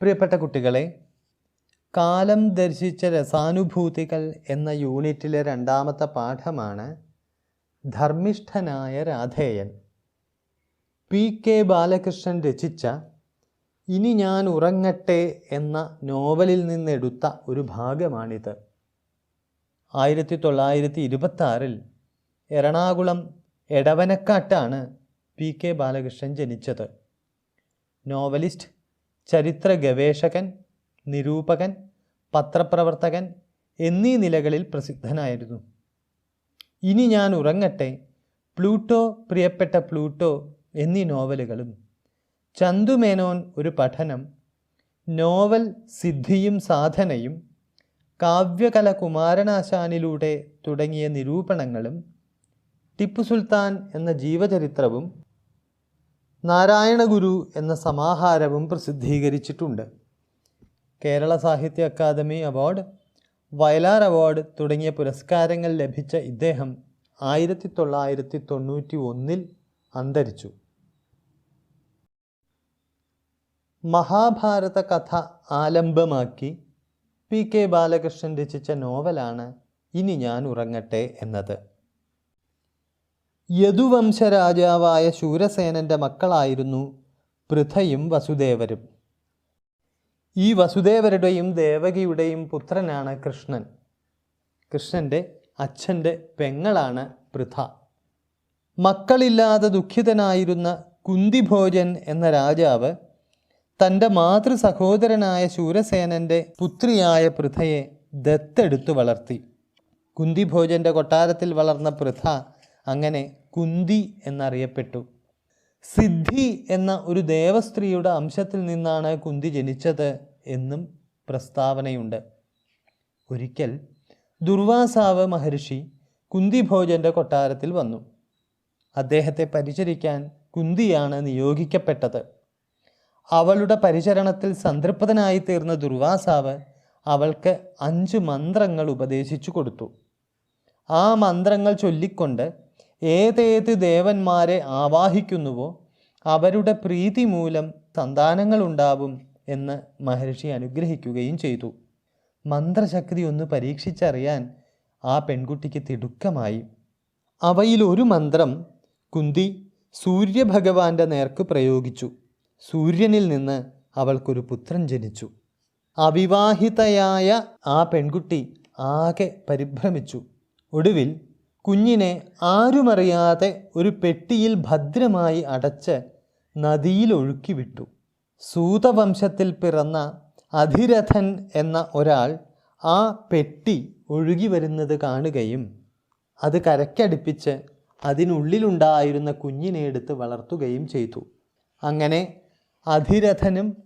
പ്രിയപ്പെട്ട കുട്ടികളെ കാലം ദർശിച്ച രസാനുഭൂതികൾ എന്ന യൂണിറ്റിലെ രണ്ടാമത്തെ പാഠമാണ് ധർമ്മിഷ്ഠനായ രാധേയൻ. പി. കെ. ബാലകൃഷ്ണൻ രചിച്ച ഇനി ഞാൻ ഉറങ്ങട്ടെ എന്ന നോവലിൽ നിന്നെടുത്ത ഒരു ഭാഗമാണിത്. ആയിരത്തി തൊള്ളായിരത്തി ഇരുപത്തി എറണാകുളം എടവനക്കാട്ടാണ് പി. കെ. ബാലകൃഷ്ണൻ ജനിച്ചത്. നോവലിസ്റ്റ് ചരിത്ര ഗവേഷകൻ നിരൂപകൻ പത്രപ്രവർത്തകൻ എന്നീ നിലകളിൽ പ്രസിദ്ധനായിരുന്നു. ഇനി ഞാൻ ഉറങ്ങട്ടെ പ്ലൂട്ടോ പ്രിയപ്പെട്ട പ്ലൂട്ടോ എന്നീ നോവലുകളും. ചന്തുമേനോൻ ഒരു പഠനം നോവൽ സിദ്ധിയും സാധനയും കാവ്യകല കുമാരനാശാനിലൂടെ തുടങ്ങിയ നിരൂപണങ്ങളും ടിപ്പു സുൽത്താൻ എന്ന ജീവചരിത്രവും നാരായണ ഗുരു എന്ന സമാഹാരവും പ്രസിദ്ധീകരിച്ചിട്ടുണ്ട്. കേരള സാഹിത്യ അക്കാദമി അവാർഡ് വയലാർ അവാർഡ് തുടങ്ങിയ പുരസ്കാരങ്ങൾ ലഭിച്ച ഇദ്ദേഹം ആയിരത്തി തൊള്ളായിരത്തി തൊണ്ണൂറ്റി ഒന്നിൽ അന്തരിച്ചു. മഹാഭാരത കഥ ആലംബമാക്കി പി കെ ബാലകൃഷ്ണൻ രചിച്ച നോവലാണ് ഇനി ഞാൻ ഉറങ്ങട്ടെ എന്നത്. യദുവംശ രാജാവായ ശൂരസേനന്റെ മക്കളായിരുന്നു പൃഥയും വസുദേവരും. ഈ വസുദേവരുടെയും ദേവകിയുടെയും പുത്രനാണ് കൃഷ്ണൻ. കൃഷ്ണന്റെ അച്ഛന്റെ പെങ്ങളാണ് പൃഥ. മക്കളില്ലാതെ ദുഃഖിതനായിരുന്ന കുന്തിഭോജൻ എന്ന രാജാവ് തന്റെ മാതൃ സഹോദരനായ ശൂരസേനന്റെ പുത്രിയായ പൃഥയെ ദത്തെടുത്തു വളർത്തി. കുന്തിഭോജന്റെ കൊട്ടാരത്തിൽ വളർന്ന പൃഥ അങ്ങനെ കുന്തി എന്നറിയപ്പെട്ടു. സിദ്ധി എന്ന ഒരു ദേവസ്ത്രീയുടെ അംശത്തിൽ നിന്നാണ് കുന്തി ജനിച്ചത് എന്നും പ്രസ്താവനയുണ്ട്. ഒരിക്കൽ ദുർവാസാവ് മഹർഷി കുന്തിഭോജന്റെ കൊട്ടാരത്തിൽ വന്നു. അദ്ദേഹത്തെ പരിചരിക്കാൻ കുന്തിയാണ് നിയോഗിക്കപ്പെട്ടത്. അവളുടെ പരിചരണത്തിൽ സംതൃപ്തനായി തീർന്ന ദുർവാസാവ് അവൾക്ക് അഞ്ച് മന്ത്രങ്ങൾ ഉപദേശിച്ചു കൊടുത്തു. ആ മന്ത്രങ്ങൾ ചൊല്ലിക്കൊണ്ട് ഏതേത് ദേവന്മാരെ ആവാഹിക്കുന്നുവോ അവരുടെ പ്രീതി മൂലം സന്താനങ്ങളുണ്ടാവും എന്ന് മഹർഷി അനുഗ്രഹിക്കുകയും ചെയ്തു. മന്ത്രശക്തി ഒന്ന് പരീക്ഷിച്ചറിയാൻ ആ പെൺകുട്ടിക്ക് തിടുക്കമായി. അവയിൽ ഒരു മന്ത്രം കുന്തി സൂര്യഭഗവാന്റെ നേർക്ക് പ്രയോഗിച്ചു. സൂര്യനിൽ നിന്ന് അവൾക്കൊരു പുത്രൻ ജനിച്ചു. അവിവാഹിതയായ ആ പെൺകുട്ടി ആകെ പരിഭ്രമിച്ചു. ഒടുവിൽ കുഞ്ഞിനെ ആരുമറിയാതെ ഒരു പെട്ടിയിൽ ഭദ്രമായി അടച്ച് നദിയിൽ ഒഴുക്കി വിട്ടു സൂതവംശത്തിൽ പിറന്ന അധിരഥൻ എന്ന ഒരാൾ ആ പെട്ടി ഒഴുകി വരുന്നത് കാണുകയും അത് കരക്കടുപ്പിച്ച് അതിനുള്ളിലുണ്ടായിരുന്ന കുഞ്ഞിനെ എടുത്ത് വളർത്തുകയും ചെയ്തു. അങ്ങനെ അധിരഥനും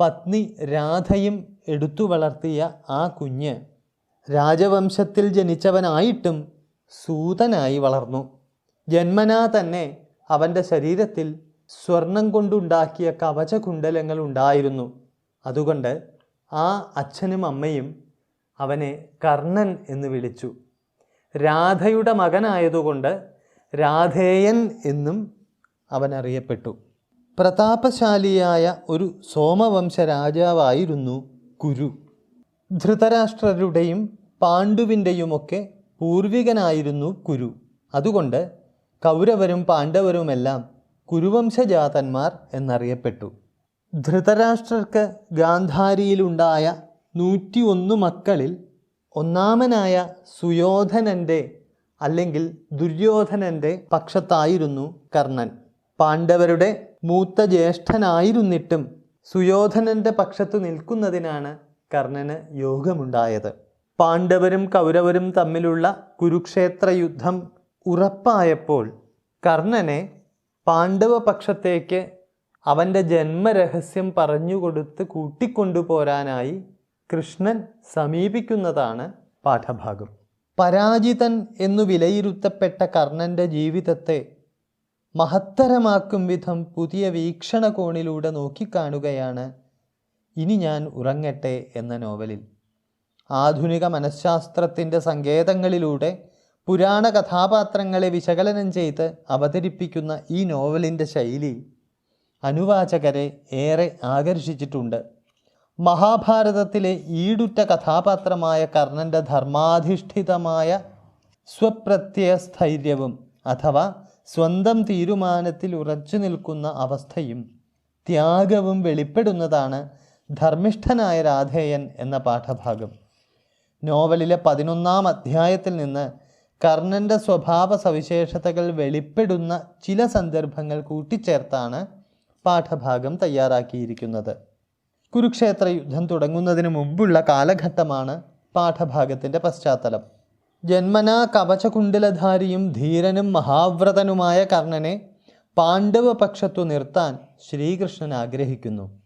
പത്നി രാധയും എടുത്തു വളർത്തിയ ആ കുഞ്ഞ് രാജവംശത്തിൽ ജനിച്ചവനായിട്ടും സൂതനായി വളർന്നു. ജന്മനാ തന്നെ അവന്റെ ശരീരത്തിൽ സ്വർണം കൊണ്ടുണ്ടാക്കിയ കവചകുണ്ടലങ്ങൾ ഉണ്ടായിരുന്നു. അതുകൊണ്ട് ആ അച്ഛനും അമ്മയും അവനെ കർണൻ എന്ന് വിളിച്ചു. രാധയുടെ മകനായതുകൊണ്ട് രാധേയൻ എന്നും അവൻ അറിയപ്പെട്ടു. പ്രതാപശാലിയായ ഒരു സോമവംശ രാജാവായിരുന്നു കുരു ധൃതരാഷ്ട്രരുടെയും പാണ്ഡുവിന്റെയുമൊക്കെ പൂർവികനായിരുന്നു കുരു. അതുകൊണ്ട് കൗരവരും പാണ്ഡവരുമെല്ലാം കുരുവംശജാതന്മാർ എന്നറിയപ്പെട്ടു. ധൃതരാഷ്ട്രർക്ക് ഗാന്ധാരിയിലുണ്ടായ നൂറ്റിയൊന്ന് മക്കളിൽ ഒന്നാമനായ സുയോധനന്റെ അല്ലെങ്കിൽ ദുര്യോധനന്റെ പക്ഷത്തായിരുന്നു കർണൻ. പാണ്ഡവരുടെ മൂത്ത ജ്യേഷ്ഠനായിരുന്നിട്ടും സുയോധനന്റെ പക്ഷത്തു നിൽക്കുന്നതിനാണ് കർണന് യോഗമുണ്ടായത്. പാണ്ഡവരും കൗരവരും തമ്മിലുള്ള കുരുക്ഷേത്ര യുദ്ധം ഉറപ്പായപ്പോൾ കർണനെ പാണ്ഡവ പക്ഷത്തേക്ക് അവന്റെ ജന്മരഹസ്യം പറഞ്ഞുകൊടുത്ത് കൂട്ടിക്കൊണ്ടുപോരാനായി കൃഷ്ണൻ സമീപിക്കുന്നതാണ് പാഠഭാഗം. പരാജിതൻ എന്നു വിലയിരുത്തപ്പെട്ട കർണന്റെ ജീവിതത്തെ മഹത്തരമാക്കും വിധം പുതിയ വീക്ഷണകോണിലൂടെ നോക്കിക്കാണുകയാണ് ഇനി ഞാൻ ഉറങ്ങട്ടെ എന്ന നോവലിൽ. ആധുനിക മനഃശാസ്ത്രത്തിന്റെ സങ്കേതങ്ങളിലൂടെ പുരാണ കഥാപാത്രങ്ങളെ വിശകലനം ചെയ്ത് അവതരിപ്പിക്കുന്ന ഈ നോവലിന്റെ ശൈലി അനുവാചകരെ ഏറെ ആകർഷിച്ചിട്ടുണ്ട്. മഹാഭാരതത്തിലെ ഈടുറ്റ കഥാപാത്രമായ കർണന്റെ ധർമാധിഷ്ഠിതമായ സ്വപ്രത്യയസ്ഥൈര്യവും അഥവാ സ്വന്തം തീരുമാനത്തിൽ ഉറച്ചു നിൽക്കുന്ന അവസ്ഥയും ത്യാഗവും വെളിപ്പെടുന്നതാണ് ധർമ്മിഷ്ഠനായ രാധേയൻ എന്ന പാഠഭാഗം. നോവലിലെ പതിനൊന്നാം അധ്യായത്തിൽ നിന്ന് കർണന്റെ സ്വഭാവ സവിശേഷതകൾ വെളിപ്പെടുന്ന ചില സന്ദർഭങ്ങൾ കൂട്ടിച്ചേർത്താണ് പാഠഭാഗം തയ്യാറാക്കിയിരിക്കുന്നത്. കുരുക്ഷേത്ര യുദ്ധം തുടങ്ങുന്നതിന് മുമ്പുള്ള കാലഘട്ടമാണ് പാഠഭാഗത്തിന്റെ പശ്ചാത്തലം. ജന്മനാ കവചകുണ്ടലധാരിയും ധീരനും മഹാവ്രതനുമായ കർണനെ പാണ്ഡവ പക്ഷത്തു നിർത്താൻ ശ്രീകൃഷ്ണൻ ആഗ്രഹിക്കുന്നു.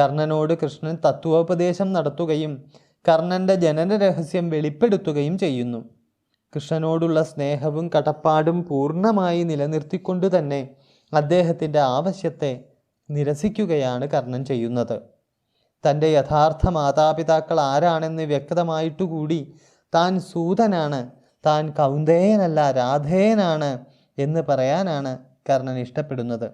കർണനോട് കൃഷ്ണൻ തത്വോപദേശം നടത്തുകയും കർണന്റെ ജനന രഹസ്യം വെളിപ്പെടുത്തുകയും ചെയ്യുന്നു. കൃഷ്ണനോടുള്ള സ്നേഹവും കടപ്പാടും പൂർണമായി നിലനിർത്തിക്കൊണ്ട് തന്നെ അദ്ദേഹത്തിന്റെ ആവശ്യത്തെ നിരസിക്കുകയാണ് കർണൻ ചെയ്യുന്നത്. തന്റെ യഥാർത്ഥ മാതാപിതാക്കൾ ആരാണെന്ന് വ്യക്തമായിട്ടുകൂടി താൻ സൂതനാണ് താൻ കൗന്ദേയനല്ല രാധേയനാണ് എന്ന് പറയാനാണ് കർണൻ ഇഷ്ടപ്പെടുന്നത്.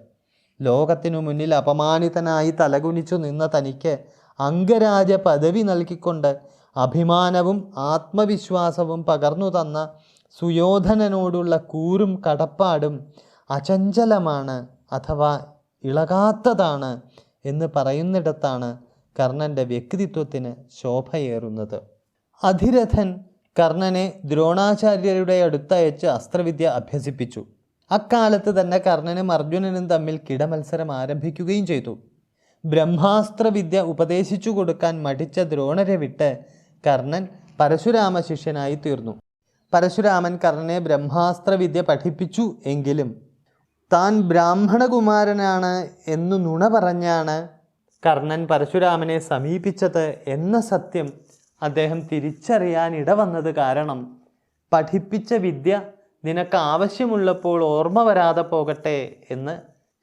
ലോകത്തിനു മുന്നിൽ അപമാനിതനായി തലകുനിച്ചു നിന്ന തനിക്ക് അംഗരാജ പദവി നൽകിക്കൊണ്ട് അഭിമാനവും ആത്മവിശ്വാസവും പകർന്നു തന്ന സുയോധനനോടുള്ള കൂറും കടപ്പാടും അചഞ്ചലമാണ് അഥവാ ഇളകാത്തതാണ് എന്ന് പറയുന്നിടത്താണ് കർണന്റെ വ്യക്തിത്വത്തിന് ശോഭയേറുന്നത്. അധിരഥൻ കർണനെ ദ്രോണാചാര്യരുടെ അടുത്തയച്ച് അസ്ത്രവിദ്യ അഭ്യസിപ്പിച്ചു. അക്കാലത്ത് തന്നെ കർണനും അർജുനനും തമ്മിൽ കിടമത്സരം ആരംഭിക്കുകയും ചെയ്തു. ബ്രഹ്മാസ്ത്രവിദ്യ ഉപദേശിച്ചു കൊടുക്കാൻ മടിച്ച ദ്രോണരെ വിട്ട് കർണൻ പരശുരാമ ശിഷ്യനായി തീർന്നു. പരശുരാമൻ കർണനെ ബ്രഹ്മാസ്ത്രവിദ്യ പഠിപ്പിച്ചു എങ്കിലും താൻ ബ്രാഹ്മണകുമാരനാണ് എന്നു നുണ പറഞ്ഞാണ് കർണൻ പരശുരാമനെ സമീപിച്ചത് എന്ന സത്യം അദ്ദേഹം തിരിച്ചറിയാൻ ഇടവന്നത് കാരണം പഠിപ്പിച്ച വിദ്യ നിനക്ക് ആവശ്യമുള്ളപ്പോൾ ഓർമ്മ വരാതെ പോകട്ടെ എന്ന്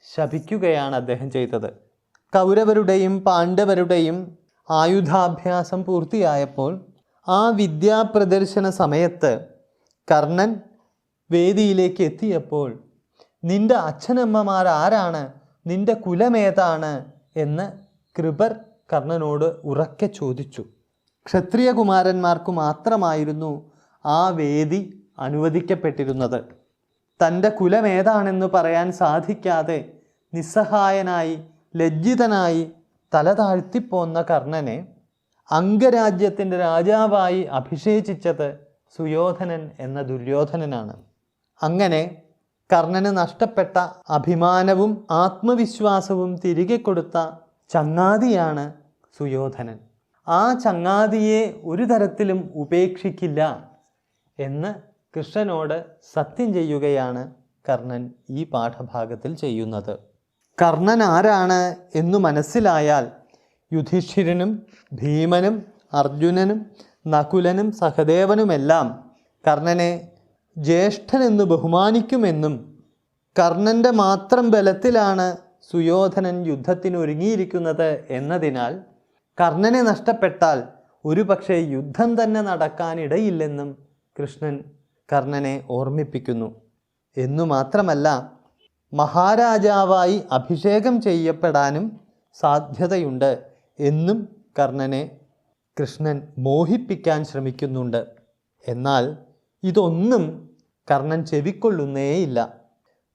ശപിക്കുകയാണ് അദ്ദേഹം ചെയ്തത്. കൗരവരുടെയും പാണ്ഡവരുടെയും ആയുധാഭ്യാസം പൂർത്തിയായപ്പോൾ ആ വിദ്യാപ്രദർശന സമയത്ത് കർണൻ വേദിയിലേക്ക് എത്തിയപ്പോൾ നിന്റെ അച്ഛനമ്മമാർ ആരാണ്? നിന്റെ കുലമേതാണ് എന്ന് കൃപർ കർണനോട് ഉറക്കെ ചോദിച്ചു. ക്ഷത്രിയകുമാരന്മാർക്ക് മാത്രമായിരുന്നു ആ വേദി അനുവദിക്കപ്പെട്ടിരുന്നത്. തന്റെ കുലമേതാണെന്ന് പറയാൻ സാധിക്കാതെ നിസ്സഹായനായി ലജ്ജിതനായി തല താഴ്ത്തിപ്പോന്ന കർണനെ അംഗരാജ്യത്തിന്റെ രാജാവായി അഭിഷേചിച്ചത് സുയോധനൻ എന്ന ദുര്യോധനനാണ്. അങ്ങനെ കർണന് നഷ്ടപ്പെട്ട അഭിമാനവും ആത്മവിശ്വാസവും തിരികെ കൊടുത്ത ചങ്ങാതിയാണ് സുയോധനൻ. ആ ചങ്ങാതിയെ ഒരു തരത്തിലും ഉപേക്ഷിക്കില്ല എന്ന് കൃഷ്ണനോട് സത്യം ചെയ്യുകയാണ് കർണൻ ഈ പാഠഭാഗത്തിൽ ചെയ്യുന്നത്. കർണൻ ആരാണ് എന്നു മനസ്സിലായാൽ യുധിഷ്ഠിരനും ഭീമനും അർജുനനും നകുലനും സഹദേവനുമെല്ലാം കർണനെ ജ്യേഷ്ഠനെന്ന് ബഹുമാനിക്കുമെന്നും കർണന്റെ മാത്രം ബലത്തിലാണ് സുയോധനൻ യുദ്ധത്തിന് ഒരുങ്ങിയിരിക്കുന്നത് എന്നതിനാൽ കർണനെ നഷ്ടപ്പെട്ടാൽ ഒരു പക്ഷേ യുദ്ധം തന്നെ നടക്കാനിടയില്ലെന്നും കൃഷ്ണൻ കർണനെ ഓർമ്മിപ്പിക്കുന്നു. എന്നു മാത്രമല്ല മഹാരാജാവായി അഭിഷേകം ചെയ്യപ്പെടാനും സാധ്യതയുണ്ട് എന്നും കർണനെ കൃഷ്ണൻ മോഹിപ്പിക്കാൻ ശ്രമിക്കുന്നുണ്ട്. എന്നാൽ ഇതൊന്നും കർണൻ ചെവിക്കൊള്ളുന്നേയില്ല.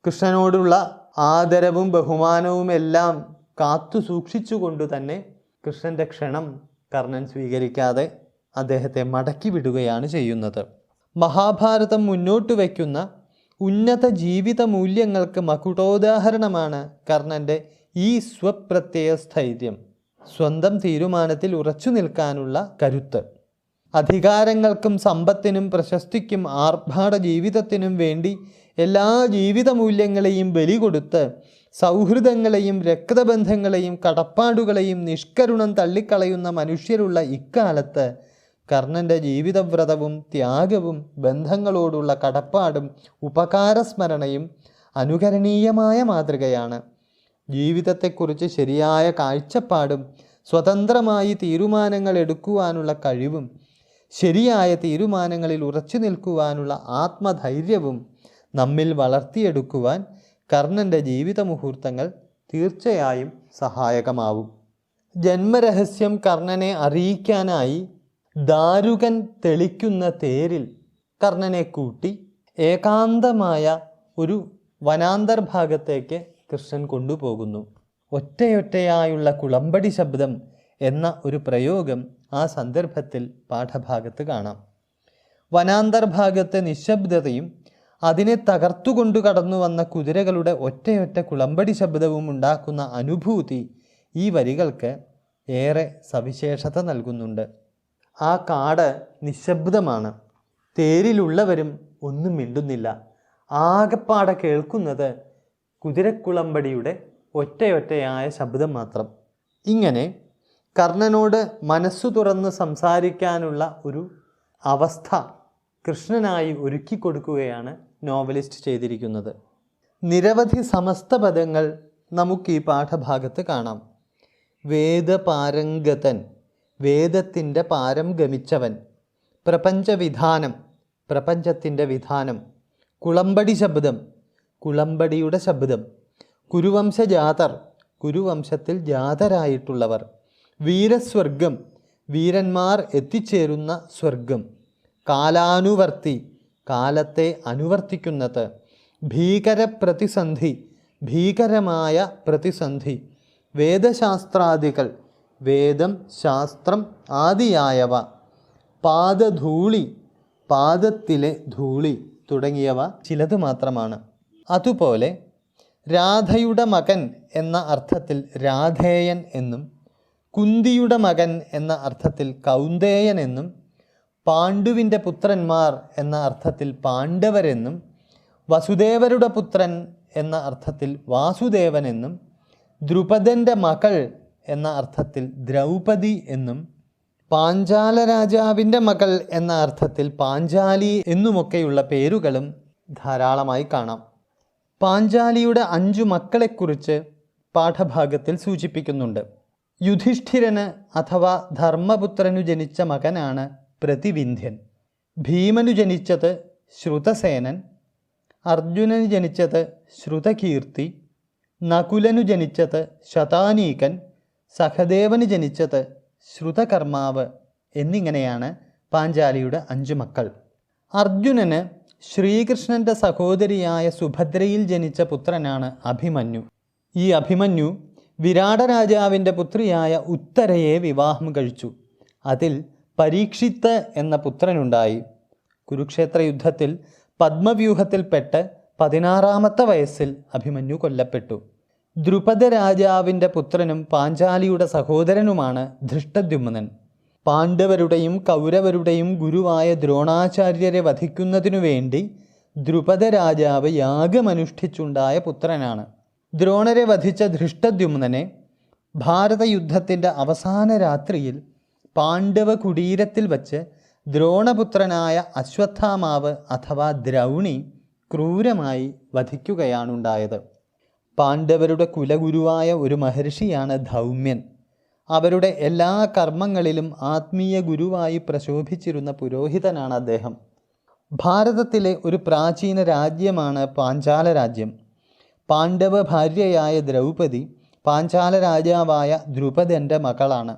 കൃഷ്ണനോടുള്ള ആദരവും ബഹുമാനവും എല്ലാം കാത്തു സൂക്ഷിച്ചുകൊണ്ട് തന്നെ കൃഷ്ണന്റെ ക്ഷണം കർണൻ സ്വീകരിക്കാതെ അദ്ദേഹത്തെ മടക്കി വിടുകയാണ് ചെയ്യുന്നത്. മഹാഭാരതം മുന്നോട്ട് വയ്ക്കുന്ന ഉന്നത ജീവിത മൂല്യങ്ങൾക്ക് മകുടോദാഹരണമാണ് കർണന്റെ ഈ സ്വപ്രത്യയ സ്ഥൈര്യം സ്വന്തം തീരുമാനത്തിൽ ഉറച്ചു നിൽക്കാനുള്ള കരുത്ത്. അധികാരങ്ങൾക്കും സമ്പത്തിനും പ്രശസ്തിക്കും ആർഭാട ജീവിതത്തിനും വേണ്ടി എല്ലാ ജീവിത മൂല്യങ്ങളെയും ബലി കൊടുത്ത് സൗഹൃദങ്ങളെയും രക്തബന്ധങ്ങളെയും കടപ്പാടുകളെയും നിഷ്കരുണം തള്ളിക്കളയുന്ന മനുഷ്യരുള്ള ഇക്കാലത്ത് കർണന്റെ ജീവിതവ്രതവും ത്യാഗവും ബന്ധങ്ങളോടുള്ള കടപ്പാടും ഉപകാരസ്മരണയും അനുകരണീയമായ മാതൃകയാണ്. ജീവിതത്തെക്കുറിച്ച് ശരിയായ കാഴ്ചപ്പാടും സ്വതന്ത്രമായി തീരുമാനങ്ങൾ എടുക്കുവാനുള്ള കഴിവും ശരിയായ തീരുമാനങ്ങളിൽ ഉറച്ചു നിൽക്കുവാനുള്ള ആത്മധൈര്യവും നമ്മിൽ വളർത്തിയെടുക്കുവാൻ കർണന്റെ ജീവിത മുഹൂർത്തങ്ങൾ തീർച്ചയായും സഹായകമാവും. ജന്മരഹസ്യം കർണനെ അറിയിക്കാനായി ദാരുകൻ തെളിക്കുന്ന തേരിൽ കർണനെ കൂട്ടി ഏകാന്തമായ ഒരു വനാന്തർഭാഗത്തേക്ക് കൃഷ്ണൻ കൊണ്ടുപോകുന്നു. ഒറ്റയൊറ്റയായുള്ള കുളമ്പടി ശബ്ദം എന്ന ഒരു പ്രയോഗം ആ സന്ദർഭത്തിൽ പാഠഭാഗത്ത് കാണാം. വനാന്തർഭാഗത്തെ നിശബ്ദതയും അതിനെ തകർത്തുകൊണ്ടു കടന്നു വന്ന കുതിരകളുടെ ഒറ്റയൊറ്റ കുളമ്പടി ശബ്ദവും ഉണ്ടാക്കുന്ന അനുഭൂതി ഈ വരികൾക്ക് ഏറെ സവിശേഷത നൽകുന്നുണ്ട്. ആ കാട് നിശബ്ദമാണ്. തേരിലുള്ളവരും ഒന്നും മിണ്ടുന്നില്ല. ആകപ്പാടെ കേൾക്കുന്നത് കുതിരക്കുളമ്പടിയുടെ ഒറ്റയൊറ്റയായ ശബ്ദം മാത്രം. ഇങ്ങനെ കർണനോട് മനസ്സു തുറന്ന് സംസാരിക്കാനുള്ള ഒരു അവസ്ഥ കൃഷ്ണനായി ഒരുക്കി കൊടുക്കുകയാണ് നോവലിസ്റ്റ് ചെയ്തിരിക്കുന്നത്. നിരവധി സമസ്ത പദങ്ങൾ നമുക്ക് ഈ പാഠഭാഗത്ത് കാണാം. വേദപാരംഗതൻ വേദത്തിന്റെ പാരം ഗമിച്ചവൻ. പ്രപഞ്ചവിധാനം പ്രപഞ്ചത്തിന്റെ വിധാനം. കുളമ്പടി ശബ്ദം കുളമ്പടിയുടെ ശബ്ദം. കുരുവംശജാതർ കുരുവംശത്തിൽ ജാതരായിട്ടുള്ളവർ. വീരസ്വർഗം വീരന്മാർ എത്തിച്ചേരുന്ന സ്വർഗം. കാലാനുവർത്തി കാലത്തെ അനുവർത്തിക്കുന്നത്. ഭീകര പ്രതിസന്ധി ഭീകരമായ പ്രതിസന്ധി. വേദശാസ്ത്രാദികൾ വേദം ശാസ്ത്രം ആദിയായവ. പാദധൂളി പാദത്തിലെ ധൂളി തുടങ്ങിയവ ചിലത് മാത്രമാണ്. അതുപോലെ രാധയുടെ മകൻ എന്ന അർത്ഥത്തിൽ രാധേയൻ എന്നും കുന്തിയുടെ മകൻ എന്ന അർത്ഥത്തിൽ കൗന്ദേയൻ എന്നും പാണ്ഡുവിന്റെ പുത്രന്മാർ എന്ന അർത്ഥത്തിൽ പാണ്ഡവരെന്നും വസുദേവരുടെ പുത്രൻ എന്ന അർത്ഥത്തിൽ വാസുദേവനെന്നും ദ്രുപദന്റെ മകൾ എന്ന അർത്ഥത്തിൽ ദ്രൗപദി എന്നും പാഞ്ചാല രാജാവിന്റെ മകൾ എന്ന അർത്ഥത്തിൽ പാഞ്ചാലി എന്നുമൊക്കെയുള്ള പേരുകളും ധാരാളമായി കാണാം. പാഞ്ചാലിയുടെ അഞ്ചു മക്കളെക്കുറിച്ച് പാഠഭാഗത്തിൽ സൂചിപ്പിക്കുന്നുണ്ട്. യുധിഷ്ഠിരന് അഥവാ ധർമ്മപുത്രനു ജനിച്ച മകനാണ് പ്രതിവിന്ധ്യൻ. ഭീമനു ജനിച്ചത് ശ്രുതസേനൻ. അർജുനന് ജനിച്ചത് ശ്രുതകീർത്തി. നകുലനു ജനിച്ചത് ശതാനീകൻ. സഹദേവന് ജനിച്ചത് ശ്രുതകർമാവ് എന്നിങ്ങനെയാണ് പാഞ്ചാലിയുടെ അഞ്ചു മക്കൾ. അർജുനന് ശ്രീകൃഷ്ണന്റെ സഹോദരിയായ സുഭദ്രയിൽ ജനിച്ച പുത്രനാണ് അഭിമന്യു. ഈ അഭിമന്യു വിരാട രാജാവിന്റെ പുത്രിയായ ഉത്തരയെ വിവാഹം കഴിച്ചു. അതിൽ പരീക്ഷിത്ത് എന്ന പുത്രനുണ്ടായി. കുരുക്ഷേത്ര യുദ്ധത്തിൽ പത്മവ്യൂഹത്തിൽപ്പെട്ട് പതിനാറാമത്തെ വയസ്സിൽ അഭിമന്യു കൊല്ലപ്പെട്ടു. ദ്രുപദ രാജാവിന്റെ പുത്രനും പാഞ്ചാലിയുടെ സഹോദരനുമാണ് ധൃഷ്ടദ്യുമ്നൻ. പാണ്ഡവരുടെയും കൗരവരുടെയും ഗുരുവായ ദ്രോണാചാര്യരെ വധിക്കുന്നതിനു വേണ്ടി ദ്രുപദ രാജാവ് യാഗമനുഷ്ഠിച്ചുണ്ടായ പുത്രനാണ്. ദ്രോണരെ വധിച്ച ധൃഷ്ടദ്യുമ്നനെ ഭാരതയുദ്ധത്തിന്റെ അവസാന രാത്രിയിൽ പാണ്ഡവ കുടീരത്തിൽ വച്ച് ദ്രോണപുത്രനായ അശ്വത്ഥാമാവ് അഥവാ ദ്രൗണി ക്രൂരമായി വധിക്കുകയാണുണ്ടായത്. പാണ്ഡവരുടെ കുലഗുരുവായ ഒരു മഹർഷിയാണ് ധൗമ്യൻ. അവരുടെ എല്ലാ കർമ്മങ്ങളിലും ആത്മീയ ഗുരുവായി പ്രശോഭിച്ചിരുന്ന പുരോഹിതനാണ് അദ്ദേഹം. ഭാരതത്തിലെ ഒരു പ്രാചീന രാജ്യമാണ് പാഞ്ചാല രാജ്യം. പാണ്ഡവ ഭാര്യയായ ദ്രൗപദി പാഞ്ചാല രാജാവായ ദ്രുപദന്റെ മകളാണ്.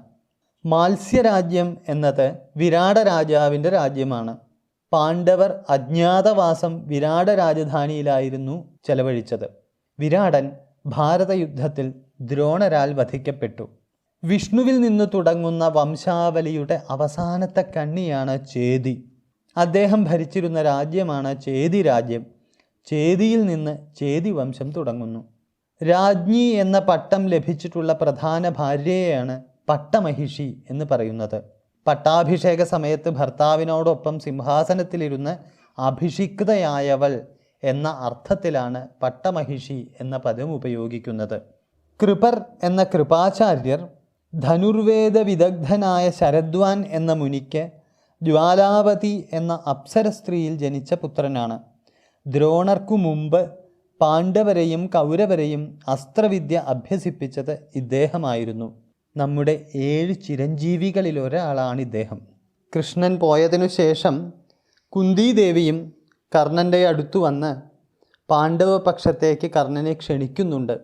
മാത്സ്യരാജ്യം എന്നത് വിരാട രാജാവിന്റെ രാജ്യമാണ്. പാണ്ഡവർ അജ്ഞാതവാസം വിരാട രാജധാനിയിലായിരുന്നു ചെലവഴിച്ചത്. വിരാടൻ ഭാരതയുദ്ധത്തിൽ ദ്രോണരാൽ വധിക്കപ്പെട്ടു. വിഷ്ണുവിൽ നിന്ന് തുടങ്ങുന്ന വംശാവലിയുടെ അവസാനത്തെ കണ്ണിയാണ് ചേതി. അദ്ദേഹം ഭരിച്ചിരുന്ന രാജ്യമാണ് ചേതി രാജ്യം. ചേതിയിൽ നിന്ന് ചേതി വംശം തുടങ്ങുന്നു. രാജ്ഞി എന്ന പട്ടം ലഭിച്ചിട്ടുള്ള പ്രധാന ഭാര്യയെയാണ് പട്ടമഹിഷി എന്ന് പറയുന്നത്. പട്ടാഭിഷേക സമയത്ത് ഭർത്താവിനോടൊപ്പം സിംഹാസനത്തിലിരുന്ന് അഭിഷിക്തയായവൾ എന്ന അർത്ഥത്തിലാണ് പട്ടമഹിഷി എന്ന പദം ഉപയോഗിക്കുന്നത്. കൃപർ എന്ന കൃപാചാര്യർ ധനുർവേദ വിദഗ്ധനായ ശരദ്വാൻ എന്ന മുനിക്ക് ജ്വാലാവതി എന്ന അപ്സര സ്ത്രീയിൽ ജനിച്ച പുത്രനാണ്. ദ്രോണർക്കു മുമ്പ് പാണ്ഡവരെയും കൗരവരെയും അസ്ത്രവിദ്യ അഭ്യസിപ്പിച്ചത് ഇദ്ദേഹമായിരുന്നു. നമ്മുടെ ഏഴ് ചിരഞ്ജീവികളിൽ ഒരാളാണ് ഇദ്ദേഹം കൃഷ്ണൻ പോയതിനു ശേഷം കുന്തിദേവിയും കർണന്റെ അടുത്തു വന്ന് പാണ്ഡവ പക്ഷത്തേക്ക് കർണനെ ക്ഷണിക്കുന്നുണ്ട്.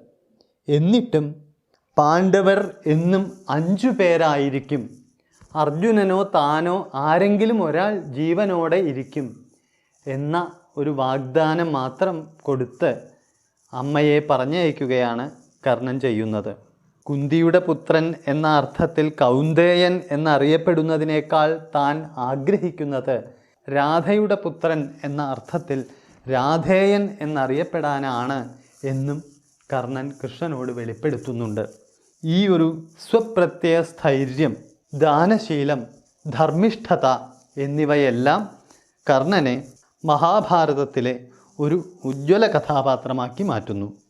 എന്നിട്ടും പാണ്ഡവർ എന്നും അഞ്ചു പേരായിരിക്കും. അർജുനനോ താനോ ആരെങ്കിലും ഒരാൾ ജീവനോടെ ഇരിക്കും എന്ന ഒരു വാഗ്ദാനം മാത്രം കൊടുത്ത് അമ്മയെ പറഞ്ഞയക്കുകയാണ് കർണൻ ചെയ്യുന്നത്. കുന്തിയുടെ പുത്രൻ എന്ന അർത്ഥത്തിൽ കൗന്ദേയൻ എന്നറിയപ്പെടുന്നതിനേക്കാൾ താൻ ആഗ്രഹിക്കുന്നത് രാധയുടെ പുത്രൻ എന്ന അർത്ഥത്തിൽ രാധേയൻ എന്നറിയപ്പെടാനാണ് എന്നും കർണൻ കൃഷ്ണനോട് വെളിപ്പെടുത്തുന്നുണ്ട്. ഈ ഒരു സ്വപ്രത്യയ സ്ഥൈര്യം ദാനശീലം ധർമ്മിഷ്ഠത എന്നിവയെല്ലാം കർണനെ മഹാഭാരതത്തിലെ ഒരു ഉജ്ജ്വല കഥാപാത്രമാക്കി മാറ്റുന്നു.